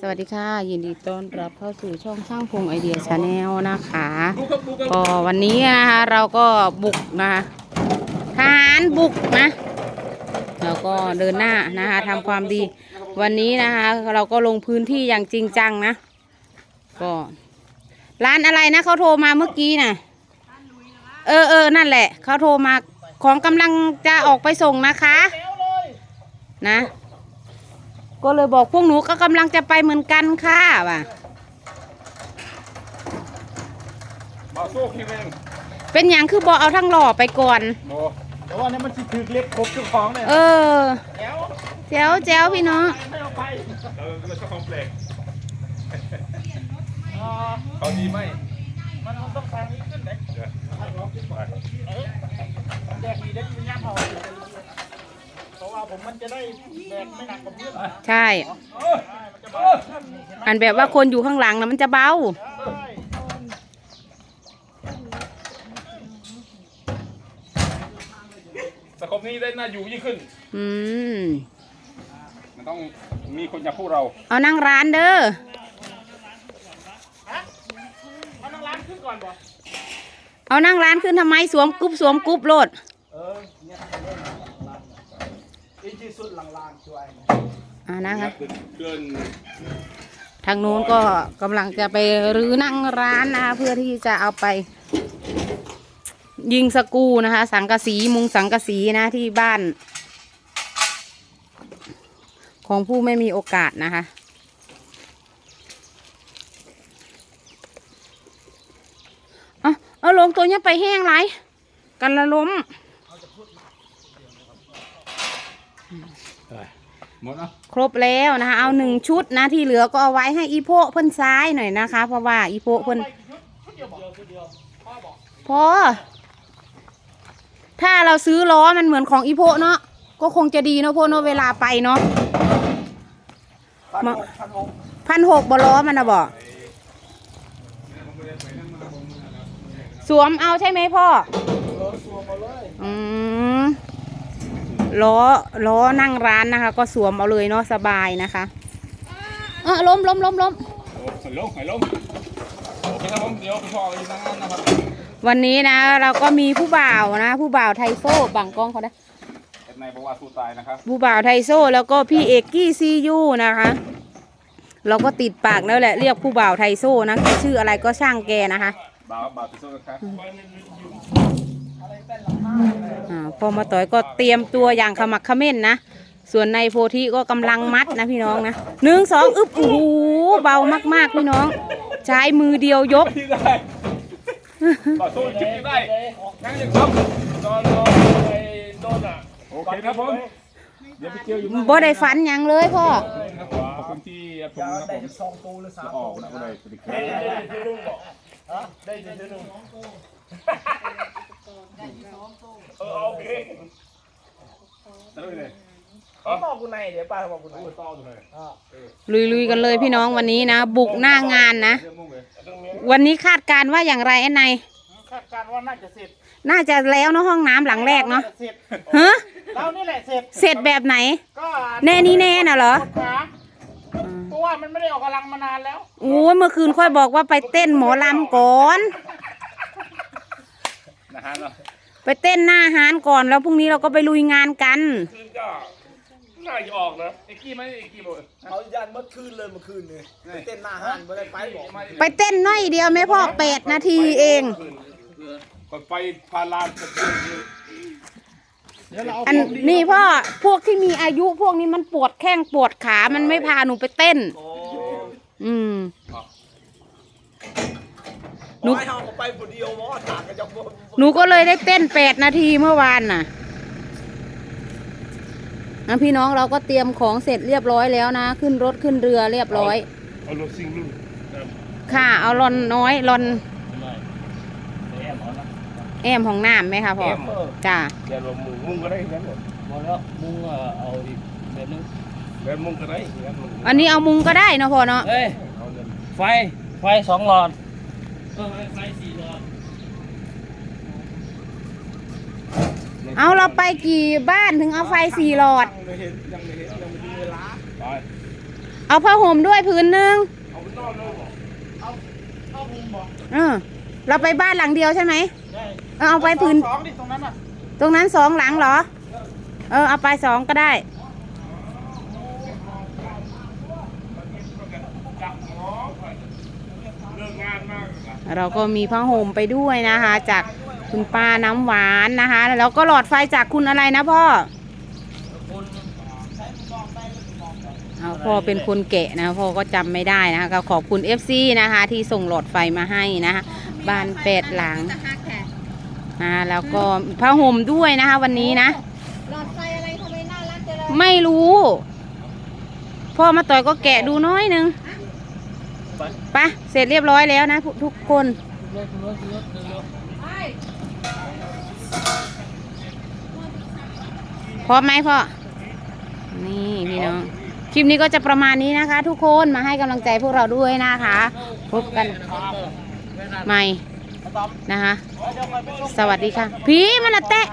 สวัสดีค่ะ ยินดีต้อนรับเข้าสู่ช่องช่างพงไอเดียชาแนลนะคะก็วันนี้นะคะเราก็บุกนะคะทหารบุกนะเราก็เดินหน้านะคะทำความดี วันนี้นะคะเราก็ลงพื้นที่อย่างจริงจังนะก็ร้านอะไรนะเขาโทรมาเมื่อกี้น่ะเออเออนั่นแหละเขาโทรมาของกำลังจะออกไปส่งนะคะ นะ ก็เลยบอกพวกหนูก็กำลังจะไปเหมือนกันค่ะว่ะมาสู้คิวเองเป็นอย่างคือบอกเอาทั้งหล่อไปก่อน โมแต่ว่าเนี่ยมันสิถือเล็กครบเจ้าของเนี่ยเออแล้วแจ๋วแจ๋วพี่น้องไม่เอาไปเราเราชอบของแปลกอ่าเขาดีไหมมันต้องทางนี้ขึ้นไหนเดี๋ยวแดกดีได้ยินย่ำเอา เพราะว่าผมมันจะได้แบกไม่หนักกว่าเพื่อนใช่มันจะเบาอันแบบว่าคนอยู่ข้างหลังนะมันจะเบาใช่สังคมนี้ได้น่าอยู่ยิ่งขึ้น อืม มันต้องมีคนอย่างพวกเรา เอานั่งร้านเด้อฮะเอานั่งร้านขึ้นก่อนบ่เอานั่งร้านขึ้นทำไมสวมกรุ๊บสวมกรุ๊บโลด เออเนี่ยอี ที่สุดหลังๆช่วยอ่านะคะ เกินทางนู้นก็กำลังจะไปรื้อนั่งร้านนะคะเพื่อที่จะเอาไป ยิงสกรูนะคะ สังกะสีมุงสังกะสีนะที่บ้าน ของผู้ไม่มีโอกาสนะคะ เอาเอาลงตัวเนี้ยไปแห้งไรกันละล้ม หมดเนาะครบแล้วนะคะ เอาหนึ่งชุดนะที่เหลือก็เอาไว้ให้อีโพะเพิ่นซ้ายหน่อยนะคะ เพราะว่าอีโพะเพิ่นชุดเดียวบอกชุดเดียวพ่อบอกพอถ้าเราซื้อล้อมันเหมือนของอีโพะเนาะก็คงจะดีเนาะโพะเนาะเวลาไปเนาะพันหกพันหกพันหกบล้อมันนะบอกสวมเอาใช่ไหมพ่อเออสวมมาเลยอืมล้อล้อนั่งร้านนะคะ ก็สวมเอาเลยเนาะสบายนะคะเออล้มล้มล้มล้มโอ้ใส่ลงใส่ลงโอเคครับผมเดี๋ยวพี่พ่อไปนั่งนั่นนะครับวันนี้นะเราก็มีผู้บ่าวนะ ผู้บ่าวไทโซ่บังกล้องเขาได้เอ็ดนายบอกว่าสู้ตายนะครับผู้บ่าวไทโซ่แล้วก็พี่เอกกี้ซียูนะคะ เราก็ติดปากแล้วแหละเรียกผู้บ่าวไทโซ่นะแกชื่ออะไรก็ช่างแกนะคะบ่าวบ่าวสู้นะครับ อาพอมาต่อยก็เตรียมตัวอย่างขมักเขม้นนะ ส่วนในโพธิก็กำลังมัดนะพี่น้องนะหนึ่งสองอึบโอ้โหเบามากๆพี่น้อง ใช้มือเดียวยก ที่ได้ต่อสู้จุดที่ได้งั้นยังครับตอนรอไอ้โดนอะโอเคครับผมเดี๋ยวไปเจออยู่บ่ได้ฝันหยังเลยพ่อ ครับผมขอบคุณที่รับชมนะครับผมจะองตูหรือสามออกนะก็ได้สวัสดีครัได้บได้ที่ลุงบอกฮะได้ที่ลุงเออโอเค เลยบอกกูในเดี๋ยวป้าบอกกูในต่อเลยอ่าลุยๆกันเลยพี่น้องวันนี้นะ บุกหน้างานนะ เรื่องมุ่งเลยวันนี้คาดการณ์ว่าอย่างไรไอ้นายคาดการณ์ว่าน่าจะเสร็จน่าจะแล้วเนาะห้องน้ำหลังแรกเนาะเสร็จฮะเรานี่แหละเสร็จเสร็จแบบไหน ก็แน่นี่แน่น่ะเหรอกดขาเพราะว่ามันไม่ได้ออกกำลังมานานแล้วโอ้ยเมื่อคืนค่อยบอกว่าไปเต้นหมอลำก่อนนะฮะเนาะ ไปเต้นหน้าฮานก่อนแล้วพรุ่งนี้เราก็ไปลุยงานกัน คืนก็น่าจะออกนะไอ้กี้ไหมไอ้กี้บอกเอายันเมื่อคืนเลยเมื่อคืนนี่เต้นหน้าห้านไม่ได้ไปบอกไปเต้นน้อยเดียวไหม่พ่อแปดนาทีเองก็ไปพาลานไปเดี๋ยวเราเอาอันนี่พ่อพวกที่มีอายุพวกนี้มันปวดแข้งปวดขามันไม่พาหนูไปเต้น อืมห นูให้เอาไปคนเดียวมอถากกันจะบ่หนูก็เลยได้เต้นแปดนาทีเมื่อวานน่ะอะพี่น้องเราก็เตรียมของเสร็จเรียบร้อยแล้วนะ ขึ้นรถขึ้นเรือเรียบร้อย เอารถซิ่งลูกค่ะ เอารอนน้อยรอนแอมของน้ำไหมคะพ่อจ้าเดี๋ยวเรามุงมุงก็ได้งั้นหมดหมดแล้วมุ้งก็เอาอีกแบบนึงแล้วมุงก็ได้งั้นมุงอันนี้เอามุงก็ได้เนาะพ่อเนาะเอ้ยเอาเงินไฟไฟสองหลอด เออไฟสี่หลอดเอาเราไปกี่บ้านถึงเอาไฟสี่หลอดไม่เห็นยังไม่เห็นยังไม่มีเวลาไปเอาผ้าห่มด้วยผืนหนึ่งเข้ามุมบอกเออเราไปบ้านหลังเดียวใช่ไหมได้เออเอาไปผืนสองดิตรงนั้นอะ ตรงนั้นสองหลังเหรอ เออเอาไปสองก็ได้ เราก็มีผ้าห่มไปด้วยนะคะ จากคุณป้าน้ำหวานนะคะ แล้วก็หลอดไฟจากคุณอะไรนะพ่อคุณเอาพ่อเป็นคนแกะนะพ่อก็จำไม่ได้นะคะก็ขอบคุณ FC นะคะ ที่ส่งหลอดไฟมาให้นะคะบ้านแปดหลังนะแล้วก็ผ้าห่มด้วยนะคะ วันนี้นะหลอดไฟอะไรทำไมน่ารักจังเลยไม่รู้ พ่อมาต่อยก็แกะดูน้อยหนึง ไปเสร็จเรียบร้อยแล้วนะทุกคนพร้อมไหมพ่อ นี่พี่น้อง คลิปนี้ก็จะประมาณนี้นะคะ ทุกคนมาให้กำลังใจพวกเราด้วยนะคะ พบกันใหม่นะคะ สวัสดีค่ะ พี่มันละแตะ